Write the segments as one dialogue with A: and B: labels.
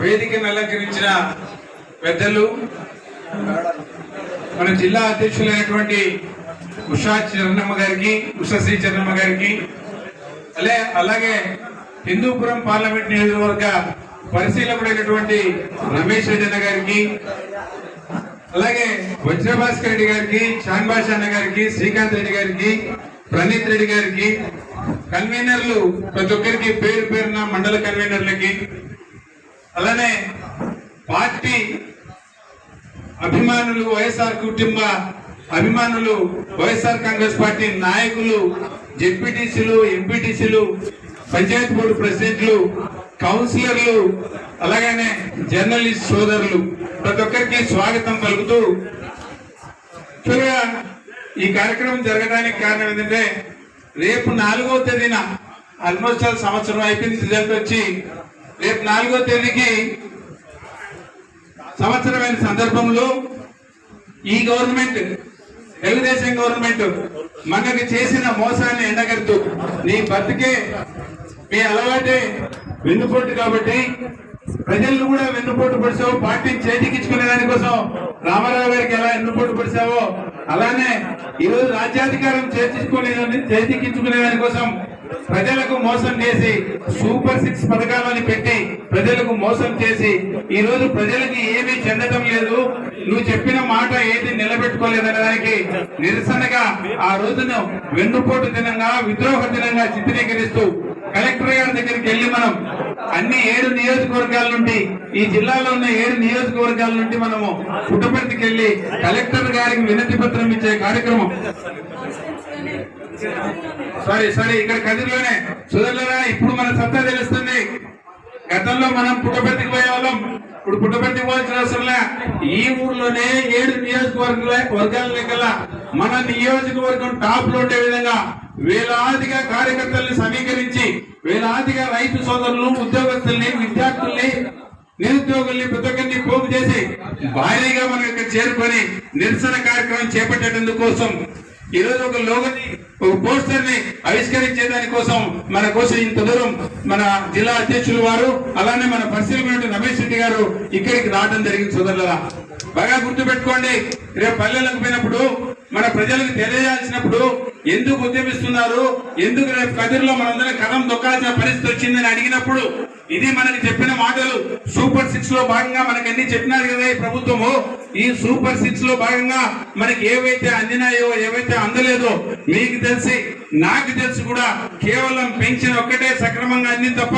A: వేదికను అలంకరించిన పెద్దలు మన జిల్లా అధ్యక్షులైనటువంటి ఉషా చరణమ్మ గారికి ఉషశ్రీ చరణమ్మ గారికి అలే అలాగే హిందూపురం పార్లమెంట్ నియోజకవర్గ పరిశీలకుడైనటువంటి రమేష్ రెడ్డి గారికి అలాగే వజ్రభాస్కర్ రెడ్డి గారికి చాన్బాష్ అన్న గారికి శ్రీకాంత్ రెడ్డి గారికి ప్రణీత్ రెడ్డి గారికి కన్వీనర్లు ప్రతి ఒక్కరికి పేరు పేరున మండల కన్వీనర్లకి అలానే పార్టీ అభిమానులు వైఎస్ఆర్ కుటుంబ అభిమానులు వైఎస్ఆర్ కాంగ్రెస్ పార్టీ నాయకులు జెడ్పీటీసీలు ఎంపీటీసీలు పంచాయతీ బోర్డు ప్రెసిడెంట్లు కౌన్సిలర్లు అలాగనే జర్నలిస్ట్ సోదరులు ప్రతి ఒక్కరికి స్వాగతం పలుకుతూ యాక్చువల్గా ఈ కార్యక్రమం జరగడానికి కారణం ఏంటంటే రేపు నాలుగో తేదీన ఆల్మోస్ట్ ఆల్ సంవత్సరం అయిపోయింది రిజల్ట్ వచ్చి రేపు నాలుగో తేదీకి సంవత్సరమైన సందర్భంలో ఈ గవర్నమెంట్ తెలుగుదేశం గవర్నమెంట్ మనకి చేసిన మోసాన్ని ఎండగడుతూ నీ బతికే మీ అలవాటే వెన్నుపోటు కాబట్టి ప్రజలను కూడా వెన్నుపోటు పడిచావు. పార్టీని చేతికిచ్చుకునే దానికోసం రామారావు గారికి ఎలా వెన్నుపోటు పడిచావో అలానే ఈ రోజు రాజ్యాధికారం చేతికునే చేతికించుకునే దానికోసం ప్రజలకు మోసం చేసి సూపర్ సిక్స్ పథకాలని పెట్టి ప్రజలకు మోసం చేసి ఈ రోజు ప్రజలకి ఏమీ చెందటం లేదు. నువ్వు చెప్పిన మాట ఏది నిలబెట్టుకోలేదనే దానికి నిరసనగా ఆ రోజును వెన్నుపోటు దినంగా విద్రోహ దినంగా చిత్రీకరిస్తూ కలెక్టర్ గారి దగ్గరికి వెళ్ళి మనం అన్ని ఏడు నియోజకవర్గాల నుండి ఈ జిల్లాలో ఉన్న ఏడు నియోజకవర్గాల నుండి మనము పుట్టపర్తికి వెళ్ళి కలెక్టర్ గారికి వినతి పత్రం ఇచ్చే కార్యక్రమం. సారీ సారీ ఇక్కడ కదిరిలోనే. సుధర్లరా ఇప్పుడు మన సత్తా తెలుస్తుంది. గతంలో మనం పుట్టపర్తికి పోయే వాళ్ళం ఇప్పుడు పుట్టపర్తికి పోవాల్సిన అవసరం ఈ ఊర్లోనే ఏడు నియోజకవర్గాల వర్గాల లెక్కల మన నియోజకవర్గం టాప్లో ఉండే విధంగా వేలాదిగా కార్యకర్తల్ని సమీకరించి వేలాదిగా రైతు సోదరులు ఉద్యోగస్తుల్ని విద్యార్థుల్ని నిరుద్యోగుల్ని ప్రతి పోగు చేసి భారీగా మనం ఇక్కడ చేరుకొని నిరసన కార్యక్రమం చేపట్టడం కోసం ఈ రోజు ఒక లోగని ఒక పోస్టర్ని ఆవిష్కరించే దానికోసం మన కోసం ఇంత దూరం మన జిల్లా అధ్యక్షులు వారు అలానే మన పరిశీలన రమేష్ రెడ్డి గారు ఇక్కడికి రావడం జరిగింది సోదరులరా. బాగా గుర్తు పెట్టుకోండి రేపు పల్లెలకు పోయినప్పుడు మన ప్రజలకు తెలియజేయాల్సినప్పుడు ఎందుకు ఉద్యమిస్తున్నారు? ఎందుకు రేపు కదిరిలో మనందరం కథం దొక్కాల్సిన పరిస్థితి వచ్చిందని అడిగినప్పుడు ఇది మనకి చెప్పిన మాటలు. సూపర్ సిక్స్లో భాగంగా మనకన్నీ చెప్పినారు కదా ఈ ప్రభుత్వము. ఈ సూపర్ సిక్స్లో భాగంగా మనకి ఏవైతే అందినాయో ఏవైతే అందలేదో మీకు తెలిసి నాకు తెలిసి కూడా కేవలం పెన్షన్ ఒక్కటే సక్రమంగా అందింది తప్ప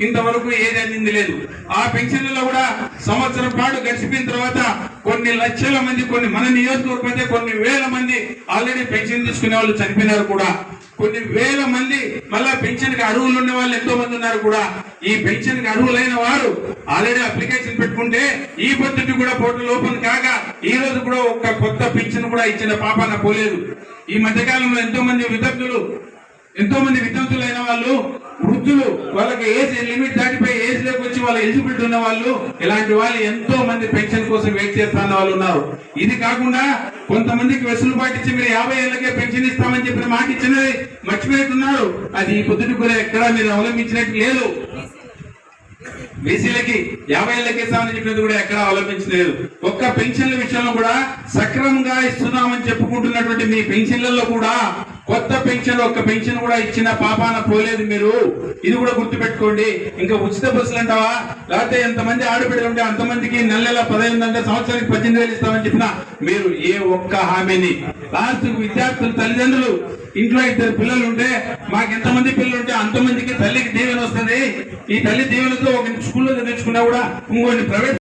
A: ఇంతవరకు ఏది అందింది లేదు. ఆ పెన్షన్లలో కూడా సంవత్సరం పాటు గడిచిపోయిన తర్వాత కొన్ని లక్షల మంది కొన్ని మన నియోజకవర్గం అయితే కొన్ని వేల మంది ఆల్రెడీ పెన్షన్ తీసుకునే వాళ్ళు చనిపోయినారు కూడా. కొన్ని వేల మంది మళ్ళా పెన్షన్కి అర్హులు ఉన్న వాళ్ళు ఎంతో మంది ఉన్నారు కూడా. ఈ పెన్షన్కి అర్హులైన వారు ఆల్రెడీ అప్లికేషన్ పెట్టుకుంటే ఈ పద్ధతి కూడా పోర్టల్ ఓపెన్ కాక ఈ రోజు కూడా ఒక కొత్త పెన్షన్ కూడా ఇచ్చిన పాపాన పోలేదు. ఈ మధ్యకాలంలో ఎంతో మంది విద్యార్థులు ఎంతో మంది విద్యార్థులైన వాళ్ళు వృద్ధులు వాళ్ళకి ఏజ్ లిమిట్ దాటిపోయి ఏజ్లోకి వచ్చి వాళ్ళ ఎలిజిబిలిటీ ఉన్న వాళ్ళు ఇలాంటి వాళ్ళు ఎంతో మంది పెన్షన్ కోసం వెయిట్ చేస్తున్న వాళ్ళు ఉన్నారు. ఇది కాకుండా కొంతమందికి వెసులుబాటు ఇచ్చి మీరు యాభై ఏళ్ళకే పెన్షన్ ఇస్తామని చెప్పిన మాట ఇచ్చినది మర్చిపోతున్నారు అది ఈ పొద్దుటి కూడా ఎక్కడా మీరు అవలంబించినట్టు లేదు. బీసీలకి యాభై ఏళ్ళకి ఇస్తామని చెప్పినది కూడా ఎక్కడ అవలంబించలేదు ఒక్క పెన్షన్ల విషయంలో కూడా సక్రమంగా ఇస్తున్నామని చెప్పుకుంటున్నటువంటి మీ పెన్షన్లలో కూడా కొత్త పెన్షన్ ఒక్క పెన్షన్ కూడా ఇచ్చిన పాపాన పోలేదు మీరు. ఇది కూడా గుర్తుపెట్టుకోండి. ఇంకా ఉచిత బస్సులు అంటావా? లేకపోతే ఎంతమంది ఆడబిడ్డలు ఉంటే అంతమందికి నెల నెల పదహైదు అంటే సంవత్సరానికి పద్దెనిమిది వేలు ఇస్తామని చెప్పిన మీరు ఏ ఒక్క హామీని. లాస్ట్ విద్యార్థులు తల్లిదండ్రులు ఇంట్లో ఇద్దరు పిల్లలు ఉంటే మాకు ఎంతమంది పిల్లలు ఉంటే అంతమందికి తల్లికి దీవెన వస్తుంది. ఈ తల్లి దీవెనతో ఒక స్కూల్లో చదివించుకున్నా కూడా ఇంకొన్ని ప్రైవేట్